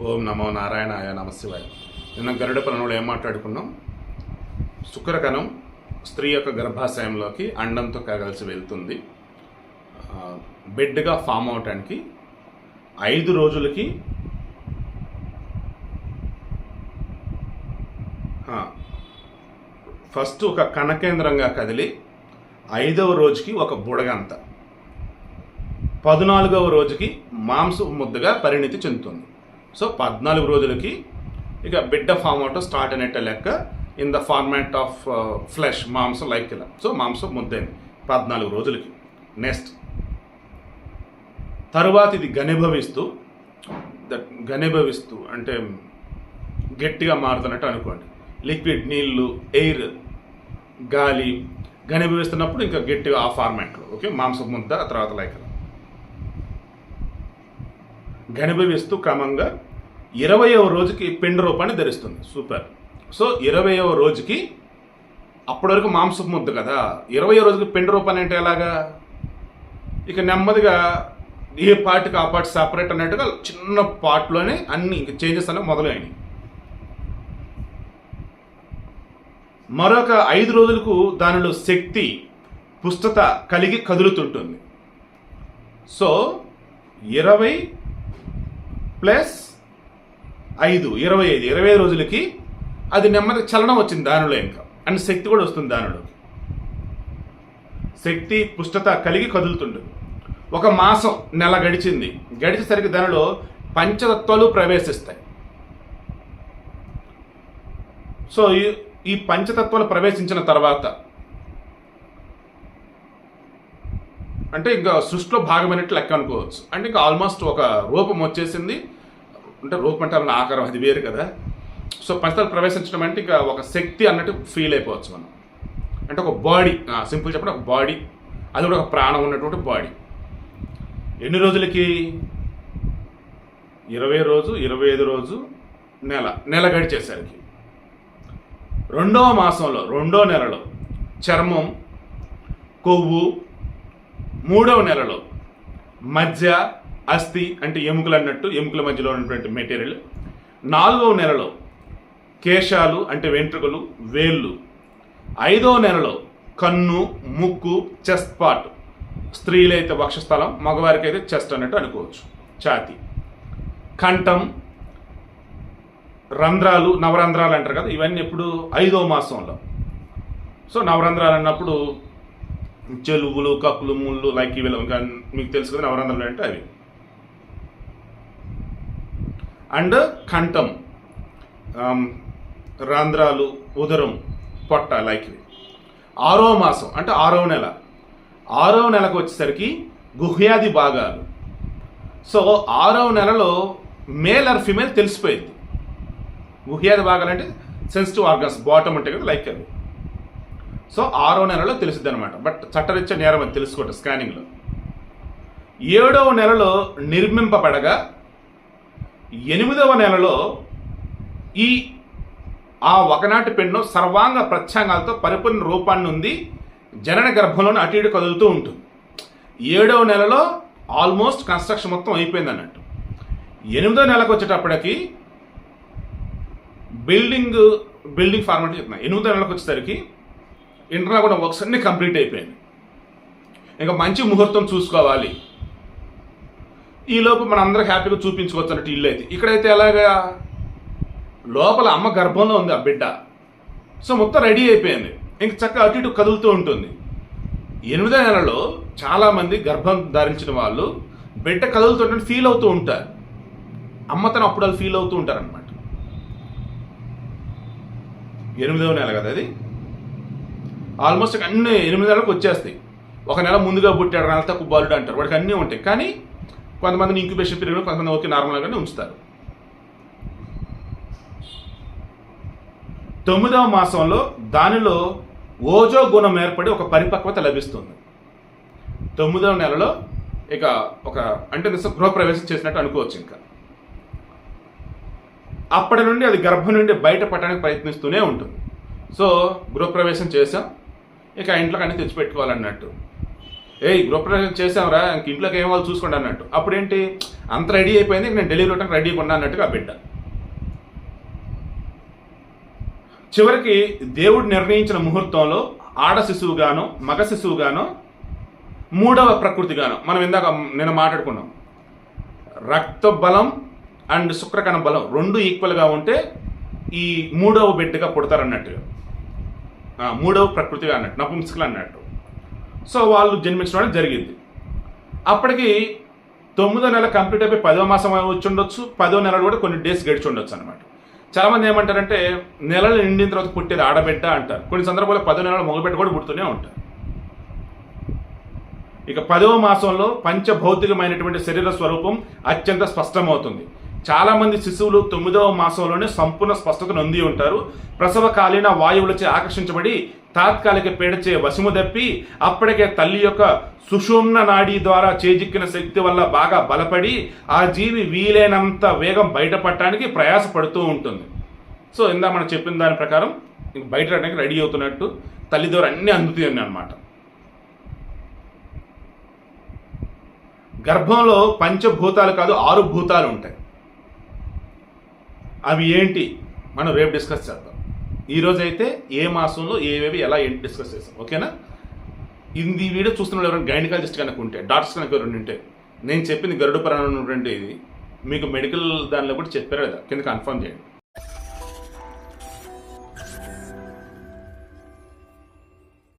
ఓం నమో నారాయణాయ నమశివాయ. నిన్న గరుడ పనులు ఏం మాట్లాడుకున్నాం? శుక్రకణం స్త్రీ యొక్క గర్భాశయంలోకి అండంతో కలిసి వెళ్తుంది. బెడ్గా ఫామ్ అవటానికి ఐదు రోజులకి ఫస్ట్ ఒక కణకేంద్రంగా కదిలి ఐదవ రోజుకి ఒక బుడగంత. పద్నాలుగవ రోజుకి మాంసం ముద్దగా పరిణితి చెందుతుంది. సో పద్నాలుగు రోజులకి ఇక బిడ్డ ఫామ్ అవటం స్టార్ట్ అనేట లెక్క in the format of flesh మాంసం లైక్ ఇలా సో మాంసం ముద్దైంది. పద్నాలుగు రోజులకి. నెక్స్ట్ తరువాత ఇది ఘనీభవిస్తూ దట్ ఘనీభవిస్తూ అంటే గట్టిగా మారుతున్నట్టు అనుకోండి. లిక్విడ్ నీళ్ళు ఎయిర్ గాలి ఘనీభవిస్తున్నప్పుడు ఇంకా గట్టిగా ఆ ఫార్మాట్లో ఓకే మాంసం ముద్ద ఆ తర్వాత లైక్ అలా ఘనీభవిస్తూ క్రమంగా ఇరవయవ రోజుకి పిండ రూపాన్ని ధరిస్తుంది. సూపర్ సో ఇరవయవ రోజుకి అప్పటి వరకు మాంసపు ముద్ద కదా. ఇరవై రోజుకి పిండ రూపాన్ని అంటే ఎలాగా? ఇక నెమ్మదిగా ఏ పార్ట్కి ఆ పార్ట్ సపరేట్ అన్నట్టుగా చిన్న పార్ట్లోనే అన్ని ఇంక చేంజెస్ అనేవి మొదలైనవి. మరొక ఐదు రోజులకు దానిలో శక్తి పుష్టత కలిగి కదులుతుంటుంది. సో ఇరవై ప్లస్ ఐదు ఇరవై ఐదు ఇరవై ఐదు రోజులకి అది నెమ్మది చలనం వచ్చింది దానిలో ఇంకా. అండ్ శక్తి కూడా వస్తుంది దానిలో. శక్తి పుష్టత కలిగి కదులుతుండదు ఒక మాసం నెల గడిచింది. గడిచేసరికి దానిలో పంచతత్వాలు ప్రవేశిస్తాయి. సో ఈ ఈ పంచతత్వాలు ప్రవేశించిన తర్వాత అంటే ఇంకా సృష్టిలో భాగమైనట్టు లెక్క అనుకోవచ్చు. అంటే ఇంకా ఆల్మోస్ట్ ఒక రూపం వచ్చేసింది. అంటే రూపం అంటే అలా ఆకారం అది వేరు కదా. సో పంచతలు ప్రవేశించడం అంటే ఇంకా ఒక శక్తి అన్నట్టు ఫీల్ అయిపోవచ్చు మనం. అంటే ఒక బాడీ సింపుల్ చెప్పడం ఒక బాడీ అది కూడా ఒక ప్రాణం ఉన్నటువంటి బాడీ ఎన్ని రోజులకి? ఇరవై రోజు ఇరవై ఐదు రోజు నెల. నెల గడిచేసరికి. రెండవ మాసంలో రెండో నెలలో చర్మం కొవ్వు మూడవ నెలలో మధ్య అస్థి అంటే ఎముకలు అన్నట్టు ఎముకల మధ్యలో ఉన్నటువంటి మెటీరియల్ నాలుగవ నెలలో కేశాలు అంటే వెంట్రుకలు వేళ్ళు. ఐదవ నెలలో కన్ను ముక్కు చెస్ట్ పార్ట్ స్త్రీలైతే వక్షస్థలం మగవారికి అయితే చెస్ట్ అన్నట్టు అనుకోవచ్చు ఛాతి. కంఠం రంధ్రాలు నవరంధ్రాలు అంటారు కదా ఇవన్నీ ఎప్పుడు ఐదో మాసంలో. సో నవరంధ్రాలు అన్నప్పుడు చెలుగులు కక్కులు ముళ్ళు లైక్ ఇవి ఇంకా మీకు తెలుసు కదా నవరంధ్రాలు అంటే అవి. అండ్ కంఠం. రంధ్రాలు ఉదరం పొట్ట లైక్ ఇవి. ఆరో మాసం అంటే ఆరో నెల. ఆరో నెలకు వచ్చేసరికి గుహ్యాది భాగాలు. సో ఆరవ నెలలో మేల్ ఆర్ ఫిమేల్ తెలిసిపోయింది. గుహ్యాది భాగాలు అంటే సెన్సిటివ్ ఆర్గన్స్ బాటమ్ ఉంటాయి కదా లైక్ అవి. సో ఆరో నెలలో తెలుస్తుంది అనమాట బట్ చట్టరీత్యా నేరం అని తెలుసుకోవటం స్కానింగ్లో. ఏడవ నెలలో నిర్మింపబడగా ఎనిమిదవ నెలలో ఈ ఆ ఒకనాటి పిండం సర్వాంగ ప్రత్యాంగాలతో పరిపూర్ణ రూపాన్ని ఉంది జనన గర్భంలోని అటు ఇటు కదులుతూ ఉంటుంది. ఏడవ నెలలో ఆల్మోస్ట్ కన్స్ట్రక్షన్ మొత్తం అయిపోయింది అన్నట్టు ఎనిమిదో నెలకు వచ్చేటప్పటికి బిల్డింగ్ బిల్డింగ్ ఫార్మాట్ చెప్తున్నా. ఎనిమిదో నెలకు వచ్చేసరికి ఇంటర్నల్ కూడా వర్క్స్ అన్నీ కంప్లీట్ అయిపోయింది ఇంకా మంచి ముహూర్తం చూసుకోవాలి. ఈలోపు మన అందరూ హ్యాపీగా చూపించుకోవచ్చు అన్నట్టు ఇల్లు అయితే. ఇక్కడైతే ఎలాగా? లోపల అమ్మ గర్భంలో ఉంది ఆ బిడ్డ. సో మొత్తం రెడీ అయిపోయింది. ఇంక చక్కగా అటు ఇటు కదులుతూ ఉంటుంది. ఎనిమిదో నెలలో చాలామంది గర్భం ధరించిన వాళ్ళు బిడ్డ కదులుతుంటే ఫీల్ అవుతూ ఉంటారు. అమ్మతను అప్పుడు వాళ్ళు ఫీల్ అవుతూ ఉంటారనమాట ఎనిమిదో ఎనిమిదవ నెల కదా అది? ఆల్మోస్ట్ అన్ని ఎనిమిది నెలలకు వచ్చేస్తాయి. ఒక నెల ముందుగా పుట్టాడు నెల తక్కువ బాలుడు అంటారు. వాడికి అన్నీ ఉంటాయి. కానీ కొంతమందిని ఇంక్యుబేషన్ పీరియడ్ కొంతమంది ఓకే నార్మల్గానే ఉంచుతారు. తొమ్మిదవ మాసంలో దానిలో ఓజో గుణం ఏర్పడి ఒక పరిపక్వత లభిస్తుంది. తొమ్మిదవ నెలలో ఇక ఒక అంటే నిజ- గృహప్రవేశం చేసినట్టు అనుకోవచ్చు ఇంకా. అప్పటి నుండి అది గర్భం నుండి బయటపడడానికి ప్రయత్నిస్తూనే ఉంటుంది. సో గృహప్రవేశం చేసాం ఇక ఆ ఇంట్లోకి అన్ని తెచ్చిపెట్టుకోవాలన్నట్టు. ఏయ్ గృహప్రవేశం చేసాంరా ఇంక ఇంట్లోకి ఏం వాళ్ళు చూసుకోండి అన్నట్టు. అప్పుడేంటి? అంత రెడీ అయిపోయింది నేను డెలివరీ ఇవ్వడానికి రెడీగా ఉన్నా అన్నట్టుగా ఆ బిడ్డ. చివరికి దేవుడు నిర్ణయించిన ముహూర్తంలో ఆడ శిశువుగాను మగ శిశువుగాను మూడవ ప్రకృతిగాను మనం ఇందాక నేను మాట్లాడుకున్నాం. రక్త బలం అండ్ శుక్రకణ బలం రెండు ఈక్వల్గా ఉంటే ఈ మూడవ బిడ్డగా పుడతారన్నట్టుగా. మూడవ ప్రకృతిగా అన్నట్టు నపుంసకులు అన్నట్టు. సో వాళ్ళు జన్మించడం జరిగింది. అప్పటికి తొమ్మిదో నెల కంప్లీట్ అయిపోయి పదో మాసం వచ్చి ఉండొచ్చు పదో నెలలు కూడా కొన్ని డేస్ గడిచి ఉండొచ్చు అనమాట చాలామంది ఏమంటారంటే నెలలు నిండిన తర్వాత పుట్టేది ఆడబిడ్డ అంటారు. కొన్ని సందర్భాల్లో పదో నెలలు మగబిడ్డ కూడా పుడుతూనే ఉంటారు. ఇక పదవ మాసంలో పంచభౌతికమైనటువంటి శరీర స్వరూపం అత్యంత స్పష్టమవుతుంది. చాలామంది శిశువులు తొమ్మిదవ మాసంలోనే సంపూర్ణ స్పష్టతను పొంది ఉంటారు. ప్రసవకాలీన వాయువులచే ఆకర్షించబడి తాత్కాలిక పీడచే వశము దప్పి అప్పటికే తల్లి యొక్క సుషుమ్న నాడీ ద్వారా చేజిక్కిన శక్తి వల్ల బాగా బలపడి ఆ జీవి వీలైనంత వేగం బయటపడటానికి ప్రయాసపడుతూ ఉంటుంది. సో ఇందా మనం చెప్పిన దాని ప్రకారం బయట రావడానికి రెడీ అవుతున్నట్టు తల్లి ద్వారా అన్నీ అందుతుంది అనమాట గర్భంలో పంచభూతాలు కాదు ఆరు భూతాలు ఉంటాయి. అవి ఏంటి? మనం రేపు డిస్కస్ చేద్దాం. ఈరోజు అయితే ఏ మాసంలో ఏవేవి ఎలా ఏంటి డిస్కస్ చేస్తాం. ఓకేనా? ఇది ఈ వీడియో చూస్తున్న ఎవరైనా గైనకాలజిస్ట్ కనుక ఉంటే డాక్టర్స్ కనుక ఎవరైనా ఉంటే నేను చెప్పింది గరుడు పురాణం ఉన్నటువంటి ఇది. మీకు మెడికల్ దానిలో కూడా చెప్పారు కదా కింద కన్ఫర్మ్ చేయండి.